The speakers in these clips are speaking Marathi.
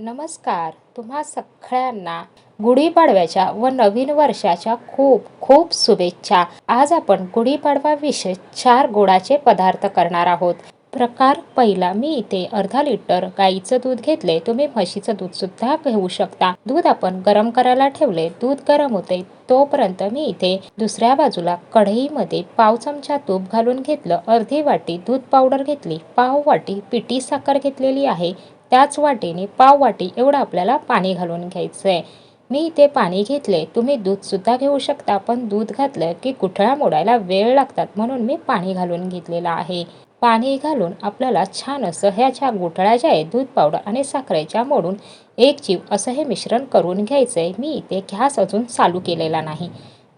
नमस्कार. तुम्हा सगळ्यांना गुढीपाडव्याच्या व नवीन वर्षाच्या खूप खूप शुभेच्छा. आज आपण गुढीपाडव्याविषयी चार गोडाचे पदार्थ करणार आहोत. प्रकार पहिला मी इथे अर्धा लिटर गाईचं दूध घेतले. तुम्ही म्हशीचं दूध सुद्धा घेऊ शकता. दूध आपण गरम करायला ठेवले. दूध गरम होते तोपर्यंत मी इथे दुसऱ्या बाजूला कढईमध्ये पाव चमचा तूप घालून घेतलं. अर्धी वाटी दूध पावडर घेतली. पाव वाटी पिठी साखर घेतलेली आहे. त्याच वाटीने पाव वाटी एवढं आपल्याला पाणी घालून घ्यायचं आहे मी इथे पाणी घेतले तुम्ही दूधसुद्धा घेऊ शकता पण दूध घातलं की गुठळ्या मोडायला वेळ लागतात म्हणून मी पाणी घालून घेतलेलं आहे. पाणी घालून आपल्याला छान असं ह्याच्या गुठळ्या ज्या आहे दूध पावडर आणि साखरेच्या मोडून एक जीव असं हे मिश्रण करून घ्यायचं आहे मी इथे घ्यास अजून चालू केलेला नाही.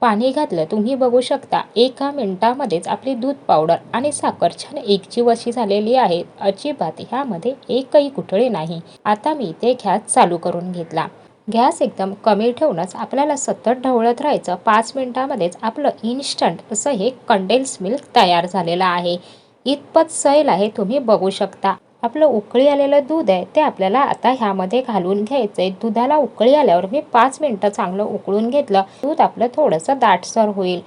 पाणी घातलं तुम्ही बघू शकता एका मिनिटामध्येच आपली दूध पावडर आणि साखर छान एकजीव अशी झालेली आहे. अजिबात ह्यामध्ये एकही कुठळे नाही. आता मी ते गॅस चालू करून घेतला. गॅस एकदम कमी ठेवूनच आपल्याला सतत ढवळत राहायचं. पाच मिनिटामध्येच आपलं इन्स्टंट असं हे कंडेन्स मिल्क तयार झालेलं आहे. इतपत सैल आहे तुम्ही बघू शकता. आपलं उकळी आलेलं दूध आहे ते आपल्याला आता ह्यामध्ये घालून घ्यायचं आहे दुधाला उकळी आल्यावर मी पाच मिनटं चांगलं उकळून घेतलं. दूध आपलं थोडंसं दाटसर होईल.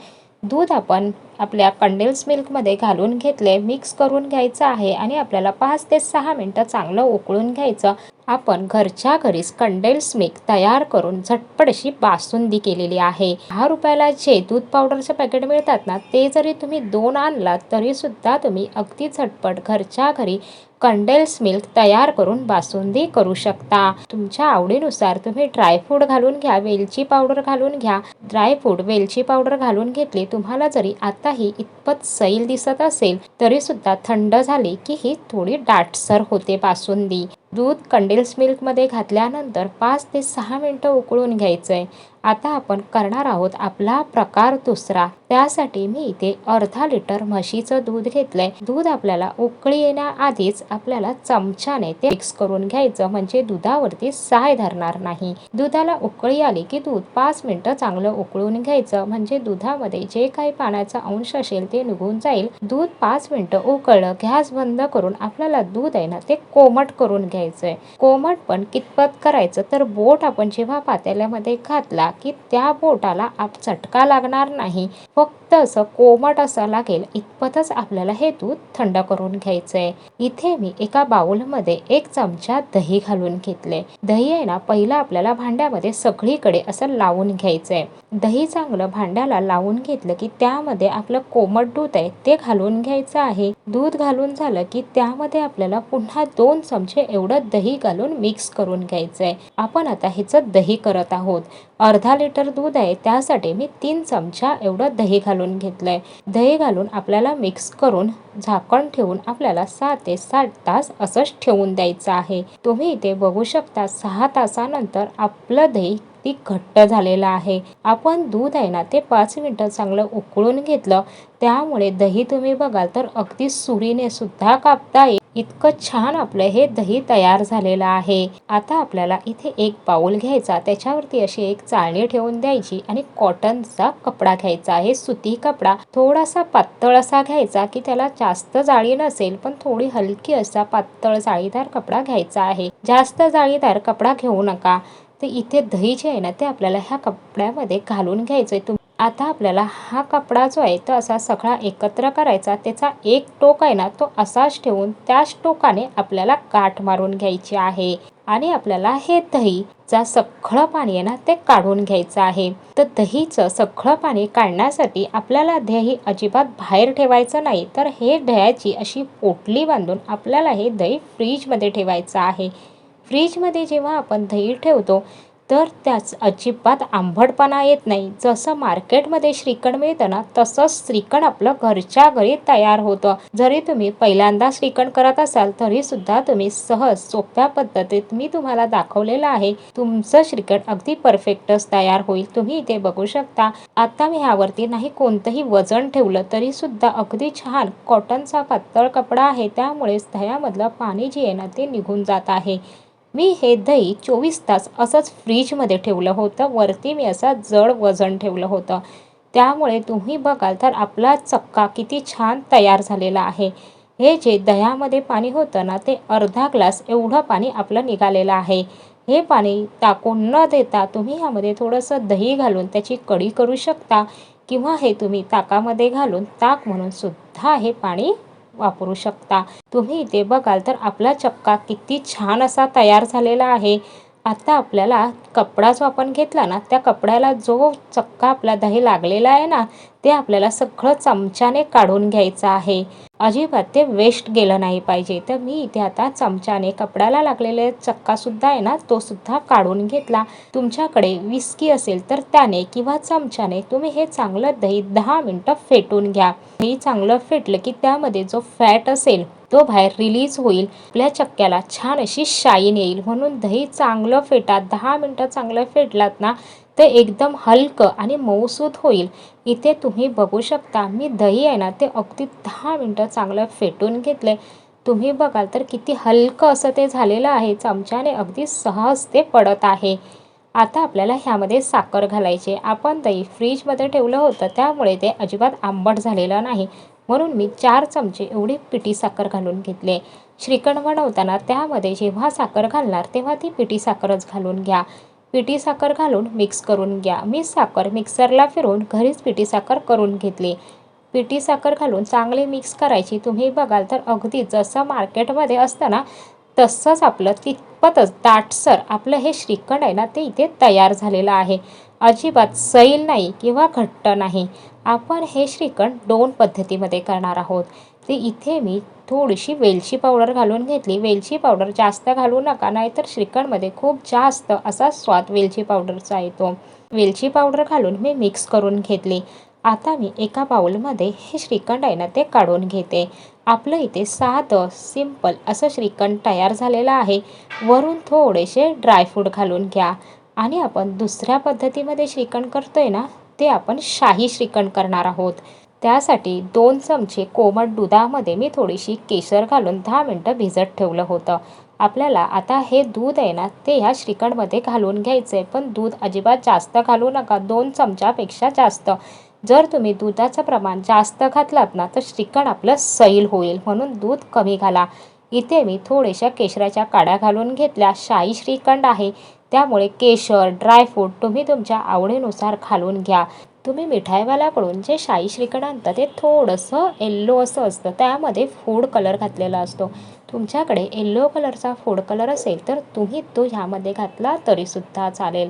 दूध आपण आपल्या कंडेल्स मिल्कमध्ये घालून घेतले मिक्स करून घ्यायचं आहे आणि आपल्याला पाच ते सहा मिनटं चांगलं उकळून घ्यायचं. आपण घरच्या घरीच कंडेल्स मिल्क तयार करून झटपट अशी बासुंदी केलेली आहे. दहा रुपयाला जे दूध पावडरचे पॅकेट मिळतात ना ते जरी तुम्ही दोन आणलात तरीसुद्धा तुम्ही अगदी झटपट घरच्या घरी कंडेल्स मिल्क तयार करून बासुंदी करू शकता. तुमच्या आवडीनुसार तुम्ही ड्रायफ्रूट घालून घ्या वेलची पावडर घालून घ्या. ड्रायफ्रूट वेलची पावडर घालून घेतली तुम्हाला जरी आताही इतपत सैल दिसत असेल तरी सुद्धा थंड झाली की ही थोडी दाटसर होते बासुंदी. दूध कंडेल्स मिल्कमध्ये घातल्यानंतर पाच ते सहा मिनटं उकळून घ्यायचं आहे आता आपण करणार आहोत आपला प्रकार दुसरा. त्यासाठी मी इथे अर्धा लिटर म्हशीचं दूध घेतलंय. दूध आपल्याला उकळी येण्याआधीच आपल्याला चमच्याने ते मिक्स करून घ्यायचं म्हणजे दुधावरती साय धरणार नाही. दुधाला उकळी आली की दूध पाच मिनिटं चांगलं उकळून घ्यायचं म्हणजे दुधामध्ये जे काही पाण्याचा अंश असेल ते निघून जाईल. दूध पाच मिनिटं उकळलं गॅस बंद करून आपल्याला दूध आहे ना ते कोमट करून घ्यायचंय. कोमट पण कितपत करायचं तर बोट आपण जेव्हा पातेल्यामध्ये घातला की त्या बोटाला आप चटका लागणार नाही. फक्त असं कोमट असं लागेल इतपतच आपल्याला हे दूध थंड करून घ्यायचं आहे इथे मी एका बाउलमध्ये एक चमचा दही घालून घेतले. दही आहे ना पहिला आपल्याला भांड्यामध्ये सगळीकडे असं लावून घ्यायचं आहे दही चांगलं भांड्याला लावून घेतलं की त्यामध्ये आपलं कोमट दूध आहे ते घालून घ्यायचं आहे. दूध घालून झालं की त्यामध्ये आपल्याला पुन्हा दोन चमचे एवढं दही घालून मिक्स करून घ्यायचं आहे आपण आता ह्याचं दही करत आहोत. अर्धा लिटर दूध आहे त्यासाठी मी तीन चमचा एवढं दही घालून घेतलंय. दही घालून आपल्याला मिक्स करून झाकण ठेवून आपल्याला सहा ते सात तास असंच ठेवून द्यायचं आहे. तुम्ही इथे बघू शकता सहा तासानंतर आपलं दही ती घट्ट झालेलं आहे. आपण दूध आहे ना ते पाच मिनटं चांगलं उकळून घेतलं. त्यामुळे दही तुम्ही बघाल तर अगदी सुरीने सुद्धा कापता येईल. इतकं छान आपलं हे दही तयार झालेलं आहे. आता आपल्याला इथे एक बाऊल घ्यायचा त्याच्यावरती अशी एक चाळणी ठेवून द्यायची आणि कॉटनचा कपडा घ्यायचा. आहे सुती कपडा थोडासा पातळ असा घ्यायचा की त्याला जास्त जाळी नसेल पण थोडी हलकी असा पातळ जाळीदार कपडा घ्यायचा आहे. जास्त जाळीदार कपडा घेऊ नका. तर इथे दही जे आहे ना ते आपल्याला ह्या कपड्यामध्ये घालून घ्यायचं आहे आता आपल्याला हा कपडा जो आहे तो असा सगळा एकत्र करायचा त्याचा एक टोक आहे ना तो असाच ठेवून त्याच टोकाने आपल्याला गाठ मारून घ्यायची आहे. आणि आपल्याला हे दहीचा सगळं पाणी आहे ना ते काढून घ्यायचं आहे. तर दहीचं सगळं पाणी काढण्यासाठी आपल्याला दही अजिबात बाहेर ठेवायचं नाही. तर हे दह्याची अशी पोटली बांधून आपल्याला हे दही फ्रीजमध्ये ठेवायचं आहे. फ्रीजमध्ये जेव्हा आपण दही ठेवतो तर त्याच अजिबात आंबटपणा येत नाही. जसं मार्केटमध्ये श्रीखंड मिळतं ना तसंच श्रीखंड आपलं घरच्या घरी तयार होतं. जरी तुम्ही पहिल्यांदा श्रीखंड करत असाल तरी सुद्धा तुम्ही सहज सोप्या पद्धतीत मी तुम्हाला दाखवलेलं आहे. तुमचं श्रीखंड अगदी परफेक्टच तयार होईल. तुम्ही इथे बघू शकता. आता मी ह्यावरती नाही कोणतंही वजन ठेवलं तरी सुद्धा अगदी छान कॉटनचा पातळ कपडा आहे. त्यामुळे दह्यामधलं पाणी जे आहे ना ते निघून जात आहे. मी हे दही चोवीस तास असंच फ्रीजमध्ये ठेवलं होतं. वरती मी असं जड वजन ठेवलं होतं. त्यामुळे तुम्ही बघाल तर आपला चक्का किती छान तयार झालेला आहे. हे जे दह्यामध्ये पाणी होतं ना ते अर्धा ग्लास एवढं पाणी आपलं निघालेलं आहे. हे पाणी टाकून न देता तुम्ही ह्यामध्ये थोडंसं दही घालून त्याची कढी करू शकता किंवा हे तुम्ही ताकामध्ये घालून ताक म्हणून सुद्धा हे पाणी वापरू शकता. तुम्ही इथे बघाल तर आपला चक्का किती छान असा तयार झालेला आहे. आता आपल्याला कपडा जो आपण घेतला ना त्या कपड्याला जो चक्का आपला दही लागलेला आहे ना ते आपल्याला सगळं चमच्याने काढून घ्यायचं आहे. अजिबात ते वेस्ट गेलं नाही पाहिजे. तर मी इथे आता चमच्याने कपड्याला लागलेले चक्कासुद्धा आहे ना तो सुद्धा काढून घेतला. तुमच्याकडे विस्की असेल तर त्याने किंवा चमच्याने तुम्ही हे चांगलं दही दहा मिनटं फेटून घ्या. दही चांगलं फेटलं की त्यामध्ये जो फॅट असेल तो बाहेर रिलीज होईल. आपल्या चक्क्याला छान अशी शाईन येईल. म्हणून दही चांगलं फेटा. दहा मिनटं चांगलं फेटलात ना ते एकदम हलकं आणि मऊसूत होईल. इथे तुम्ही बघू शकता मी दही आहे ना ते अगदी दहा मिनटं चांगलं फेटून घेतले तुम्ही बघाल तर किती हलकं असं ते झालेलं आहे. चमच्याने अगदी सहज ते पडत आहे. आता आपल्याला ह्यामध्ये साखर घालायची आपण दही फ्रीजमध्ये ठेवलं होतं त्यामुळे ते अजिबात आंबट झालेलं नाही. म्हणून मी चार चमचे एवढी पिठी साखर घालून घेतले. श्रीखंड बनवताना त्यामध्ये जेव्हा साखर घालणार तेव्हा ती पिठी साखरच घालून घ्या. पिठी साखर घालून मिक्स करून घ्या. मी साखर मिक्सरला फिरून घरीच पिठी साखर करून घेतली. पिठी साखर घालून चांगली मिक्स करायची. तुम्ही बघाल तर अगदी जसं मार्केटमध्ये असतं ना तसंच आपलं तितपतच दाटसर आपलं हे श्रीखंड आहे ना ते इथे तयार झालेलं आहे. अजिबात सैल नाही किंवा घट्ट नाही. आपण हे श्रीखंड दोन पद्धतीमध्ये करणार आहोत. ते इथे मी थोडीशी वेलची पावडर घालून घेतली. वेलची पावडर जास्त घालू नका नाहीतर श्रीखंडमध्ये खूप जास्त असा स्वाद वेलची पावडरचा येतो. वेलची पावडर घालून मी मिक्स करून घेतली. आता मी एका बाऊलमध्ये हे श्रीखंड आहे ना ते काढून घेते. आपलं इथे साधं सिंपल असं श्रीखंड तयार झालेलं आहे. वरून थोडेसे ड्रायफ्रूट घालून घ्या. आणि आपण दुसऱ्या पद्धतीमध्ये श्रीखंड करतो आहे ना ते आपण शाही श्रीखंड करणार आहोत. त्यासाठी दोन चमचे कोमट दुधामध्ये मी थोडीशी केशर घालून दहा मिनटं भिजत ठेवलं होतं. आपल्याला आता हे दूध आहे ना ते ह्या श्रीखंडमध्ये घालून घ्यायचं आहे पण दूध अजिबात जास्त घालू नका दोन चमच्यापेक्षा जास्त. जर तुम्ही दुधाचं प्रमाण जास्त घातलात ना तर श्रीखंड आपलं सैल होईल म्हणून दूध कमी घाला. इथे मी थोड्याशा केशराच्या काड्या घालून घेतल्या. शाही श्रीखंड आहे. त्यामुळे केशर ड्रायफ्रूट तुम्ही तुमच्या आवडीनुसार घालून घ्या. तुम्ही मिठाईवाल्याकडून जे शाही श्रीखंड आणता ते थोडंसं येल्लो असं असतं. त्यामध्ये फूड कलर घातलेला असतो. तुमच्याकडे येल्लो कलरचा फूड कलर असेल तर तुम्ही तो ह्यामध्ये घातला तरीसुद्धा चालेल.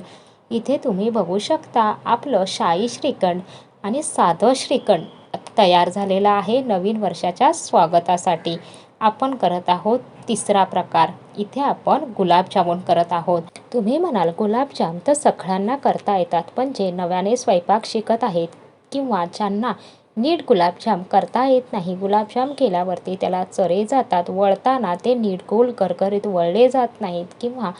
इथे तुम्ही बघू शकता आपलं शाही श्रीखंड आणि साधं श्रीखंड तयार झालेलं आहे नवीन वर्षाच्या स्वागतासाठी. आपण करत आहोत तिसरा प्रकार. इथे आपण गुलाबजामुन करत आहोत. तुम्ही म्हणाल गुलाबजाम तर सगळ्यांना करता येतात पण जे नव्याने स्वयंपाक शिकत आहेत किंवा ज्यांना नीट गुलाबजाम करता येत नाही गुलाबजाम केल्यावरती त्याला चरे जातात वळताना ते नीट गोल करकरीत वळले जात नाहीत किंवा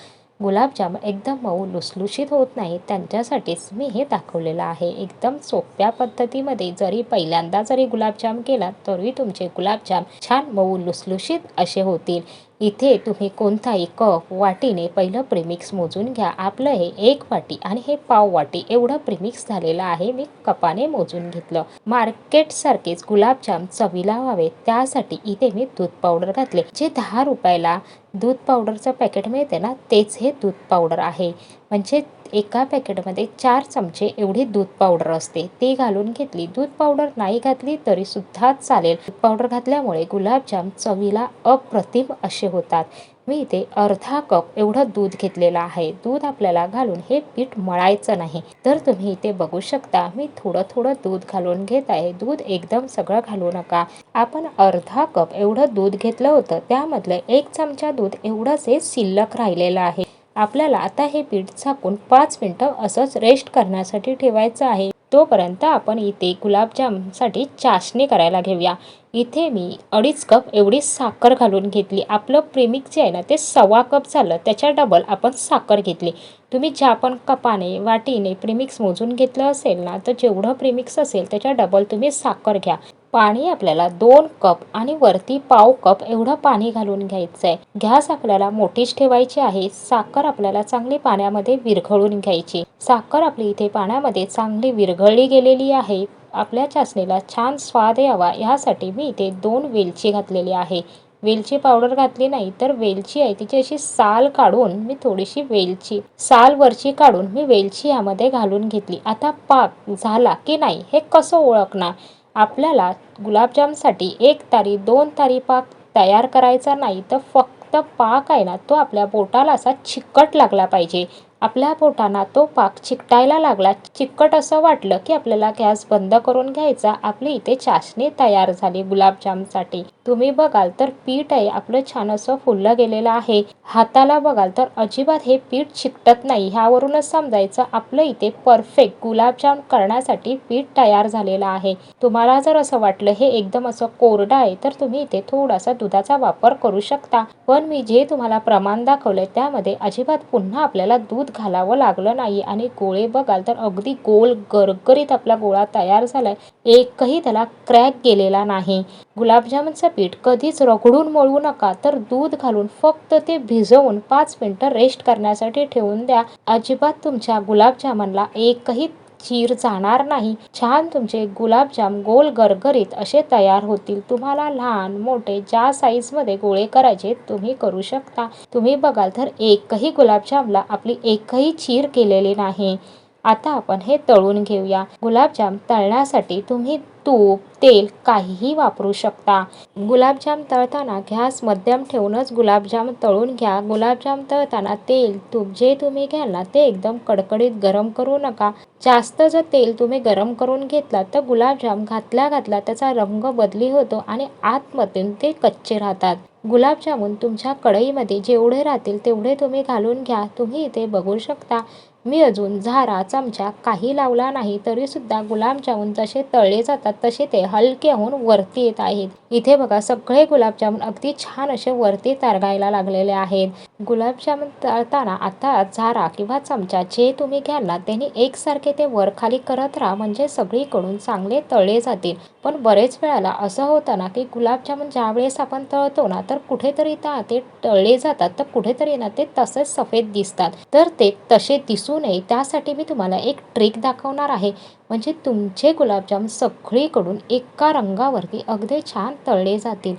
गुलाबजाम एकदम मऊ लुसलुशीत होत नाही त्यांच्यासाठीच मी हे दाखवलेलं आहे. एकदम सोप्या पद्धतीमध्ये जरी पहिल्यांदा जरी गुलाबजाम केला तरी तुमचे गुलाबजाम छान मऊ लुसलुशीत असे होतील. इथे तुम्ही कोणताही कप वाटीने पहिलं प्रिमिक्स मोजून घ्या. आपलं हे एक वाटी आणि हे पाव वाटी. एवढं प्रिमिक्स झालेलं आहे मी कपाने मोजून घेतलं. मार्केटसारखेच गुलाबजाम चवीला व्हावे. त्यासाठी इथे मी दूध पावडर घातले जे दहा रुपयाला दूध पावडरचं पॅकेट मिळते ना तेच हे दूध पावडर आहे. म्हणजे एका पॅकेटमध्ये चार चमचे एवढी दूध पावडर असते. ती घालून घेतली दूध पावडर नाही घातली तरी सुद्धा चालेल. दूध पावडर घातल्यामुळे गुलाबजाम चवीला अप्रतिम असे होतात. मी इथे अर्धा कप एवढं दूध घेतलेलं आहे. दूध आपल्याला घालून हे पीठ मळायचं नाही. तर तुम्ही इथे बघू शकता मी थोडं थोडं दूध घालून घेत आहे. दूध एकदम सगळं घालू नका. आपण अर्धा कप एवढं दूध घेतलं होतं. त्यामधलं एक चमचा दूध एवढंच हे शिल्लक राहिलेलं आहे. आपल्याला आता हे पीठ झाकून पाच मिनटं असंच रेस्ट करण्यासाठी ठेवायचं आहे. तोपर्यंत आपण इथे गुलाबजामसाठी चाशणी करायला घेऊया. इथे मी अडीच कप एवढी साखर घालून घेतली. आपलं प्रेमिक जे आहे ना ते सव्वा कप झालं. त्याच्या डबल आपण साखर घेतली. तुम्ही ज्या पण कपाने वाटीने प्रेमिक्स मोजून घेतलं असेल ना तर जेवढं प्रेमिक्स असेल त्याच्या डबल तुम्ही साखर घ्या. पाणी आपल्याला दोन कप आणि वरती पाव कप एवढं पाणी घालून घ्यायचं आहे गॅस आपल्याला मोठीच ठेवायची आहे. साखर आपल्याला चांगली पाण्यामध्ये विरघळून घ्यायची. साखर आपली इथे पाण्यामध्ये चांगली विरघळली गेलेली आहे. आपल्या चाचणीला छान स्वाद यावा यासाठी मी इथे दोन वेलची घातलेली आहे. वेलची पावडर घातली नाही तर वेलची आहे. तिची अशी साल काढून मी थोडीशी वेलची साल वरची काढून मी वेलची यामध्ये घालून घेतली. आता पाक झाला की नाही हे कसं ओळखणार? आपल्याला गुलाबजामसाठी एक तारी दोन तारी पाक तयार करायचा नाही तर फक्त पाक आहे ना तो आपल्या बोटाला असा चिकट लागला पाहिजे. आपल्या पोटाना तो पाक चिकटायला लागला चिकट असं वाटलं की आपल्याला गॅस बंद करून घ्यायचा. आपली इथे चाशणी तयार झाली गुलाबजामसाठी. तुम्ही बघाल तर पीठ आहे आपलं छान असं फुललं गेलेलं आहे. हाताला बघाल तर अजिबात हे पीठ चिकटत नाही. ह्यावरूनच समजायचं आपलं इथे परफेक्ट गुलाबजाम करण्यासाठी पीठ तयार झालेलं आहे. तुम्हाला जर असं वाटलं हे एकदम असं कोरडं आहे तर तुम्ही इथे थोडासा दुधाचा वापर करू शकता. पण मी जे तुम्हाला प्रमाण दाखवलं त्यामध्ये अजिबात पुन्हा आपल्याला दूध घालावं लागलं नाही. आणि गोळे बघाल तर अगदी गोल गरगरीत आपला गोळा तयार झालाय. एकही त्याला क्रॅक गेलेला नाही. गुलाबजामुनचं पीठ कधीच रगडून मळू नका. तर दूध घालून फक्त ते भिजवून पाच मिनिटं रेस्ट करण्यासाठी ठेवून द्या. अजिबात तुमच्या गुलाबजामुनला एकही चीर जाणार नाही. छान तुमचे गुलाबजाम गोल गरगरीत असे तयार होतील. तुम्हाला लहान मोठे ज्या साईजमध्ये गोळे करायचे तुम्ही करू शकता. तुम्ही बघाल तर एकही गुलाबजामला आपली एकही चीर केलेली नाही. आता आपण हे तळून घेऊया. गुलाबजाम तळण्यासाठी तुम्ही तूप तेल काहीही वापरू शकता. गुलाबजाम तळताना गॅस मध्यम ठेवूनच गुलाबजाम तळून घ्या. गुलाबजाम तळताना तेल तूप जे तुम्ही घ्याल ना ते एकदम कडकडीत गरम करू नका. जास्त जर तेल तुम्ही गरम करून घेतला तर गुलाबजाम घातल्या घातल्या त्याचा रंग बदली होतो आणि आतमधून ते कच्चे राहतात. गुलाबजामुन तुमच्या कढईमध्ये जेवढे राहतील तेवढे तुम्ही घालून घ्या. तुम्ही इथे बघू शकता मी अजून झारा चमचा काही लावला नाही तरीसुद्धा गुलाबजामुन जसे तळले जातात तसे ते हलके होऊन वरती येत आहेत. इथे बघा सगळे गुलाबजामुन अगदी छान असे वरती तारगायला लागलेले आहेत. गुलाबजामुन तळताना आता झारा किंवा चमचा जे तुम्ही घ्याल ना त्यांनी एकसारखे ते वर खाली करत राहा. म्हणजे सगळीकडून चांगले तळले जातील. पण बरेच वेळाला असं होतं ना की गुलाबजामुन ज्या वेळेस आपण तळतो ना तर कुठेतरी त्या ते तळले जातात. तर कुठेतरी ना ते तसेच सफेद दिसतात. तर ते तसे दिसू नये. त्यासाठी मी तुम्हाला एक ट्रिक दाखवणार आहे. म्हणजे तुमचे गुलाबजाम सगळीकडून एका रंगावरती अगदी छान तळले जातील.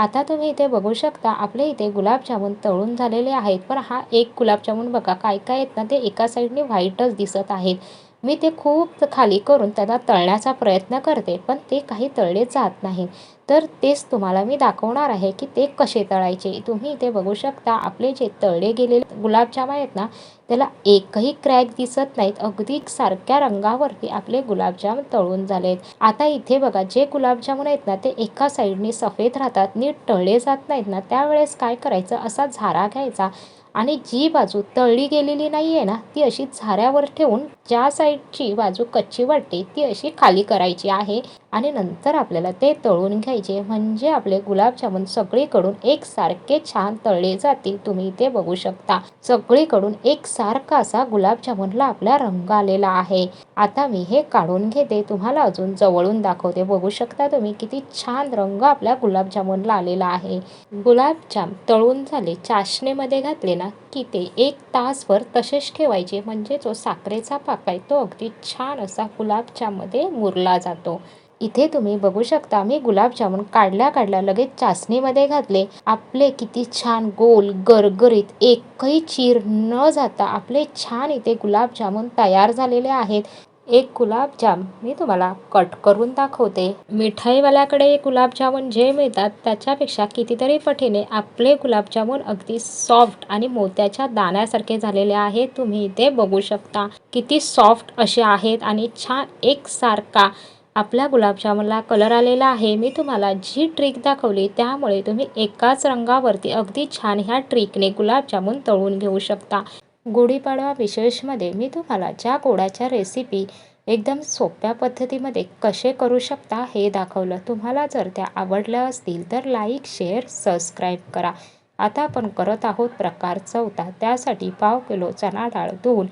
आता तुम्ही इथे बघू शकता आपले इथे गुलाबजामुन तळून झालेले आहेत. पण हा एक गुलाबजामुन बघा काय काय आहेत ना ते एका साईडने व्हाईटच दिसत आहेत. मी ते खूप खाली करून त्याला तळण्याचा प्रयत्न करते पण ते काही तळले जात नाही. तर तेच तुम्हाला मी दाखवणार आहे की ते कसे तळायचे. तुम्ही इथे बघू शकता आपले जे तळले गेलेले गुलाबजाम आहेत ना त्याला एकही क्रॅक दिसत नाहीत. अगदी सारख्या रंगावरती आपले गुलाबजाम तळून झालेत. आता इथे बघा जे गुलाबजामुन आहेत ना ते एका साईडने सफेद राहतात नीट तळले जात नाहीत ना. त्यावेळेस काय करायचं? असा झारा घ्यायचा. आणि जी बाजू तळली गेलेली नाही आहे ना ती अशी झाऱ्यावर ठेवून ज्या साईडची बाजू कच्ची वाटते ती अशी खाली करायची आहे आणि नंतर आपल्याला ते तळून घ्यायचे. म्हणजे आपले गुलाबजामुन सगळीकडून एकसारखे छान तळले जातील. तुम्ही इथे बघू शकता. सगळीकडून एकसारखा असा गुलाबजामुनला आपला रंग आलेला आहे. आता मी हे काढून घेते. तुम्हाला अजून जवळून दाखवते. बघू शकता तुम्ही किती छान रंग आपल्या गुलाबजामुनला आलेला आहे. गुलाबजाम तळून झाले. चाशणीमध्ये घातले ना की ते एक तासभर तसेच ठेवायचे. म्हणजे जो साखरेचा पाक आहे तो अगदी छान असा गुलाबजामध्ये मुरला जातो. इथे तुम्ही बघू शकता मी गुलाबजामुन काढल्या काढल्या लगेच चाचणीमध्ये घातले. आपले किती छान गोल गरगरीत एकही चीर न जाता आपले छान इथे गुलाबजामुन तयार झालेले आहेत. एक गुलाबजाम मी तुम्हाला कट करून दाखवते. मिठाईवाल्याकडे गुलाबजामुन जे मिळतात त्याच्यापेक्षा कितीतरी पटीने आपले गुलाबजामुन अगदी सॉफ्ट आणि मोत्याच्या दाण्यासारखे झालेले आहेत तुम्ही इथे बघू शकता किती सॉफ्ट असे आहेत आणि छान एकसारखा आपल्या गुलाबजामुनला कलर आलेला आहे. मी तुम्हाला जी ट्रिक दाखवली त्यामुळे तुम्ही एकाच रंगावरती अगदी छान ह्या ट्रिकने गुलाबजामुन तळून घेऊ शकता. गुढीपाडवा विशेषमध्ये मी तुम्हाला ज्या गोडाच्या रेसिपी एकदम सोप्या पद्धतीमध्ये कसे करू शकता हे दाखवलं. तुम्हाला जर त्या आवडल्या असतील तर लाईक शेअर सबस्क्राईब करा. आता आपण करत आहोत प्रकार चौथा. त्यासाठी पाव किलो चणा डाळ धुवून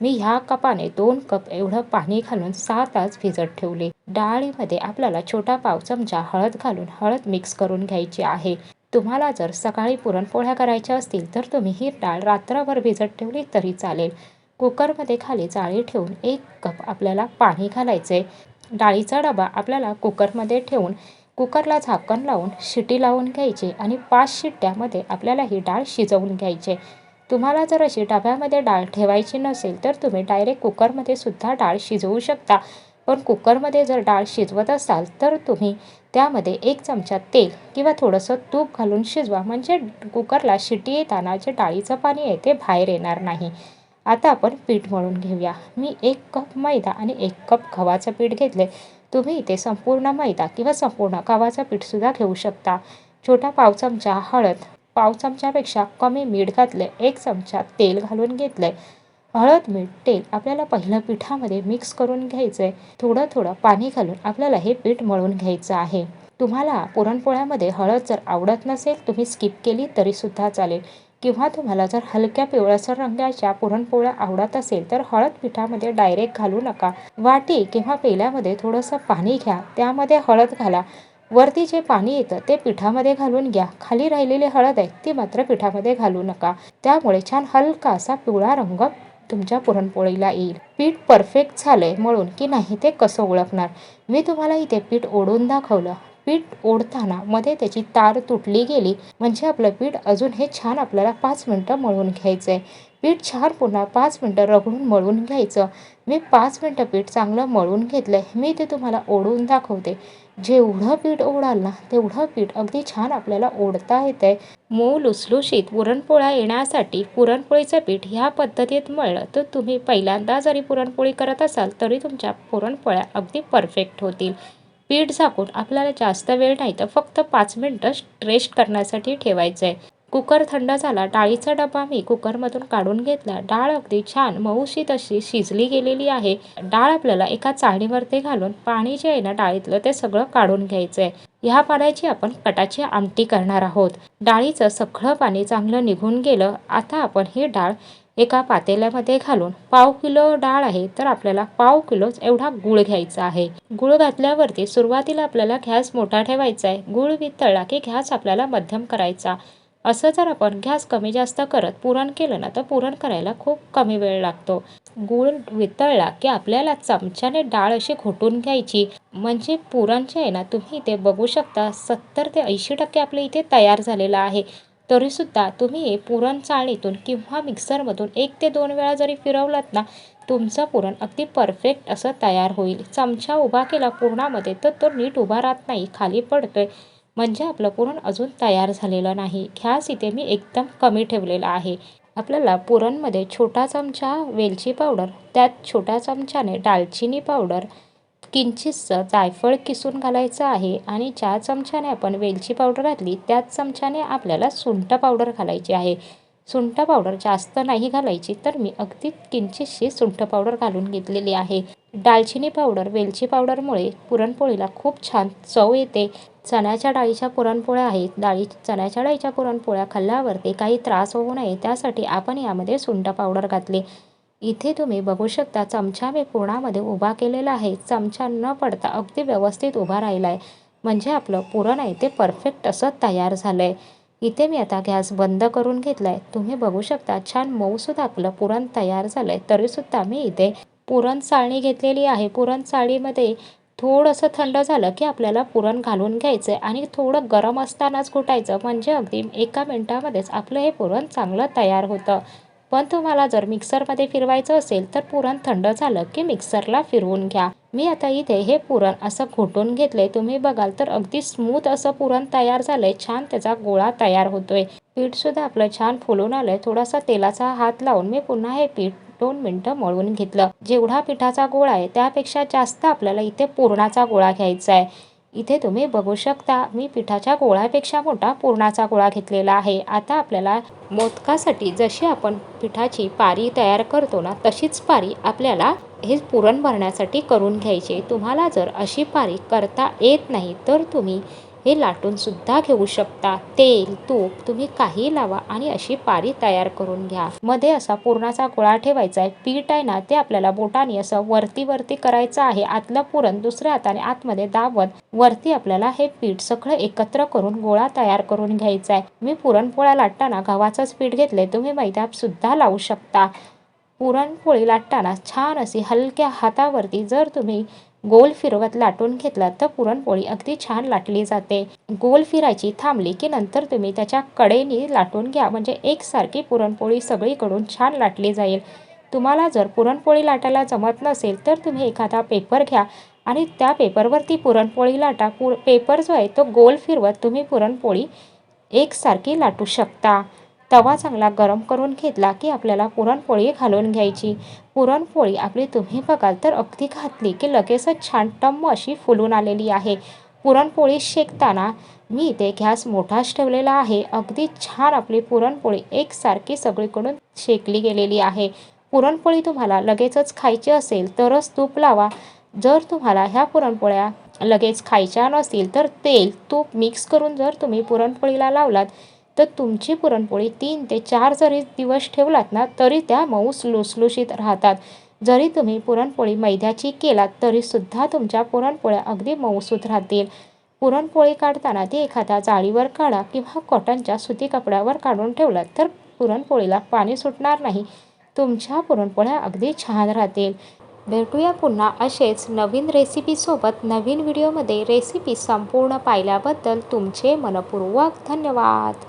मी ह्या कपाने दोन कप एवढं पाणी घालून सहा तास भिजत ठेवले. डाळीमध्ये आपल्याला छोटा पाव चमचा हळद घालून हळद मिक्स करून घ्यायची आहे. तुम्हाला जर सकाळी पुरणपोळ्या करायच्या असतील तर तुम्ही ही डाळ रात्रभर भिजत ठेवली तरी चालेल. कुकरमध्ये खाली जाळी ठेवून एक कप आपल्याला पाणी घालायचे डाळीचा डबा आपल्याला कुकरमध्ये ठेवून कुकरला झाकण लावून शिटी लावून घ्यायची आणि पाच शिट्ट्यामध्ये आपल्याला ही डाळ शिजवून घ्यायची. तुम्हाला जर अशी डब्यामध्ये डाळ ठेवायची नसेल तर तुम्ही डायरेक्ट कुकरमध्ये सुद्धा डाळ शिजवू शकता. पण कुकरमध्ये जर डाळ शिजवत असाल तर तुम्ही त्यामध्ये एक चमचा तेल किंवा थोडंसं तूप घालून शिजवा. म्हणजे कुकरला शिटी येताना जे डाळीचं पाणी आहे ते बाहेर येणार नाही. आता आपण पीठ मळून घेऊया. मी एक कप मैदा आणि एक कप गव्हाचं पीठ घेतले तुम्ही इथे संपूर्ण मैदा किंवा संपूर्ण गव्हाचं पीठसुद्धा घेऊ शकता. छोटा पाव चमचा हळद. पाव चमच्यापेक्षा कमी मीठ घातले एक चमचा तेल घालून घेतले हळद मीठ तेल आपल्याला पहिलं पिठामध्ये मिक्स करून घ्यायचं आहे थोडं थोडं पाणी घालून आपल्याला हे पीठ मळून घ्यायचं आहे. तुम्हाला पुरणपोळ्यामध्ये हळद जर आवडत नसेल तुम्ही स्किप केली तरीसुद्धा चालेल. किंवा तुम्हाला जर हलक्या पिवळसर रंगाच्या पुरणपोळ्या आवडत असेल तर हळद पिठामध्ये डायरेक्ट घालू नका. वाटी किंवा पेल्यामध्ये थोडंसं पाणी घ्या त्यामध्ये हळद घाला. वरती जे पाणी येतं ते पिठामध्ये घालून घ्या. खाली राहिलेली हळद आहे ती मात्र पिठामध्ये घालू नका. त्यामुळे छान हलका असा पिवळा रंग तुमच्या पुरणपोळीला येईल. पीठ परफेक्ट झालंय मळून की नाही ते कसं ओळखणार? मी तुम्हाला इथे पीठ ओढून दाखवलं. पीठ ओढताना मध्ये त्याची तार तुटली गेली. म्हणजे आपलं पीठ अजून हे छान आपल्याला पाच मिनटं मळून घ्यायचं आहे पीठ छान पुन्हा पाच मिनटं रगडून मळून घ्यायचं. मी पाच मिनटं पीठ चांगलं मळून घेतलं आहे मी ते तुम्हाला ओढून दाखवते. जेवढं पीठ ओढाल ना तेवढं पीठ अगदी छान आपल्याला ओढता येतं आहे मऊ लुसलुशीत पुरणपोळ्या येण्यासाठी पुरणपोळीचं पीठ ह्या पद्धतीत मळलं तर तुम्ही पहिल्यांदा जरी पुरणपोळी करत असाल तरी तुमच्या पुरणपोळ्या अगदी परफेक्ट होतील. पीठ झाकून आपल्याला जास्त वेळ नाही तर फक्त पाच मिनटं रेस्ट करण्यासाठी ठेवायचं आहे कुकर थंड झाला डाळीचा डबा मी कुकरमधून काढून घेतला. डाळ अगदी छान मऊशी तशी शिजली गेलेली आहे. डाळ आपल्याला एका चाळणीवरती घालून पाणी जे आहे ना डाळीतलं ते सगळं काढून घ्यायचं आहे ह्या पाण्याची आपण कटाची आमटी करणार आहोत. डाळीचं सगळं पाणी चांगलं निघून गेलं आता आपण ही डाळ एका पातेल्यामध्ये घालून पाव किलो डाळ आहे तर आपल्याला पाव किलोच एवढा गुळ घ्यायचा आहे. गुळ घातल्यावरती सुरुवातीला आपल्याला गॅस मोठा ठेवायचा आहे गुळ वितळला की गॅस आपल्याला मध्यम करायचा. असं जर आपण गॅस कमी जास्त करत पुरण केलं ना तर पुरण करायला खूप कमी वेळ लागतो. गूळ वितळला की आपल्याला चमच्याने डाळ अशी घोटून घ्यायची. म्हणजे पुरण जे आहे ना तुम्ही इथे बघू शकता सत्तर ते ऐंशी टक्के आपलं इथे तयार झालेलं आहे. तरीसुद्धा तुम्ही पुरण चाळणीतून किंवा मिक्सरमधून एक ते दोन वेळा जरी फिरवलात ना तुमचं पुरण अगदी परफेक्ट असं तयार होईल. चमचा उभा केला पुरणामध्ये तर तो नीट उभा राहत नाही खाली पडतोय. म्हणजे आपलं पुरण अजून तयार झालेलं नाही. ख्यास इथे मी एकदम कमी ठेवलेला आहे. आपल्याला पुरणमध्ये छोटा चमचा वेलची पावडर त्यात छोट्या चमच्याने दालचिनी पावडर किंचितसं जायफळ किसून घालायचं आहे आणि ज्या चमच्याने आपण वेलची पावडर घातली त्याच चमच्याने आपल्याला सुंठ पावडर घालायची आहे. सुंठ पावडर जास्त नाही घालायची तर मी अगदी किंचितशी सुंठ पावडर घालून घेतलेली आहे. दालचिनी पावडर वेलची पावडरमुळे पुरणपोळीला खूप छान चव येते. चण्याच्या डाळीच्या पुरणपोळ्या आहेत. डाळी चण्याच्या डाळीच्या पुरणपोळ्या खाल्ल्यावरती काही त्रास होऊ नये त्यासाठी आपण यामध्ये सुंठ पावडर घातली. इथे तुम्ही बघू शकता चमचा मी पुरणामध्ये उभा केलेला आहे. चमचा न पडता अगदी व्यवस्थित उभा राहिला आहे म्हणजे आपलं पुरण आहे ते परफेक्ट असं तयार झालं आहे इथे मी आता गॅस बंद करून घेतला आहे तुम्ही बघू शकता छान मऊसुद्धा आपलं पुरण तयार झालं आहे तरीसुद्धा मी इथे पुरण चाळणी घेतलेली आहे. पुरण चाळणीमध्ये थोडंसं थंड झालं की आपल्याला पुरण घालून घ्यायचं आहे आणि थोडं गरम असतानाच घोटायचं. म्हणजे अगदी एका मिनटामध्येच आपलं हे पुरण चांगलं तयार होतं. पण तुम्हाला जर मिक्सरमध्ये फिरवायचं असेल तर पुरण थंड झालं की मिक्सरला फिरवून घ्या. मी आता इथे हे पुरण असं घोटून घेतले तुम्ही बघाल तर अगदी स्मूथ असं पुरण तयार झालंय. छान त्याचा गोळा तयार होतोय. पीठ सुद्धा आपलं छान फुलून आलंय. थोडासा तेलाचा हात लावून मी पुन्हा हे पीठ दोन मिनटं मळून घेतलं. जेवढा पिठाचा गोळा आहे त्यापेक्षा जास्त आपल्याला इथे पुरणाचा गोळा घ्यायचा आहे. इथे तुम्ही बघू शकता मी पिठाच्या गोळ्यापेक्षा मोठा पुरणाचा गोळा घेतलेला आहे. आता आपल्याला मोदकासाठी जशी आपण पिठाची पारी तयार करतो ना तशीच पारी आपल्याला हे पुरण भरण्यासाठी करून घ्यायचे तुम्हाला जर अशी पारी करता येत नाही तर तुम्ही हे लाटून सुद्धा घेऊ शकता. तेल तूप तुम्ही काही लावा आणि अशी पारी तयार करून घ्या. मध्ये असा पुरणाचा गोळा ठेवायचा आहे पीठ आहे ना ते आपल्याला बोटाने असं वरती वरती करायचं आहे. आतलं पुरण दुसऱ्या हाताने आतमध्ये दाबत वरती आपल्याला हे पीठ सगळं एकत्र करून गोळा तयार करून घ्यायचा आहे मी पुरणपोळ्या लाटताना गव्हाचंच पीठ घेतले तुम्ही मैदा सुद्धा लावू शकता. पुरणपोळी लाटताना छान अशी हलक्या हातावरती जर तुम्ही गोल फिरवत लाटून घेतला तर पुरणपोळी अगदी छान लाटली जाते. गोल फिरायची थांबली की नंतर तुम्ही त्याच्या कडेनी लाटून घ्या. म्हणजे एकसारखी पुरणपोळी सगळीकडून छान लाटली जाईल. तुम्हाला जर पुरणपोळी लाटायला जमत नसेल तर तुम्ही एखादा पेपर घ्या आणि त्या पेपरवरती पुरणपोळी लाटा. पु पेपर जो आहे तो गोल फिरवत तुम्ही पुरणपोळी एकसारखी लाटू शकता. तवा चांगला गरम करून घेतला की आपल्याला पुरणपोळी घालून घ्यायची. पुरणपोळी आपली तुम्ही बघाल तर अगदी घातली की लगेचच छान टम्म अशी फुलून आलेली आहे. पुरणपोळी शेकताना मी इथे गॅस मोठाच ठेवलेला आहे. अगदी छान आपली पुरणपोळी एकसारखी सगळीकडून शेकली गेलेली आहे. पुरणपोळी तुम्हाला लगेचच खायची असेल तरच तूप लावा. जर तुम्हाला ह्या पुरणपोळ्या लगेच खायच्या नसतील तर तेल तूप मिक्स करून जर तुम्ही पुरणपोळीला लावलात तर तुमची पुरणपोळी तीन ते चार जरी दिवस ठेवलात ना तरी त्या मऊस लुसलुशीत राहतात. जरी तुम्ही पुरणपोळी मैद्याची केलात तरीसुद्धा तुमच्या पुरणपोळ्या अगदी मऊसूत राहतील. पुरणपोळी काढताना ती एखाद्या जाळीवर काढा किंवा कॉटनच्या सुती कपड्यावर काढून ठेवलात तर पुरणपोळीला पाणी सुटणार नाही. तुमच्या पुरणपोळ्या अगदी छान राहतील. भेटूया पुन्हा असेच नवीन रेसिपीसोबत नवीन व्हिडिओमध्ये रेसिपी संपूर्ण पाहिल्याबद्दल तुमचे मनपूर्वक धन्यवाद.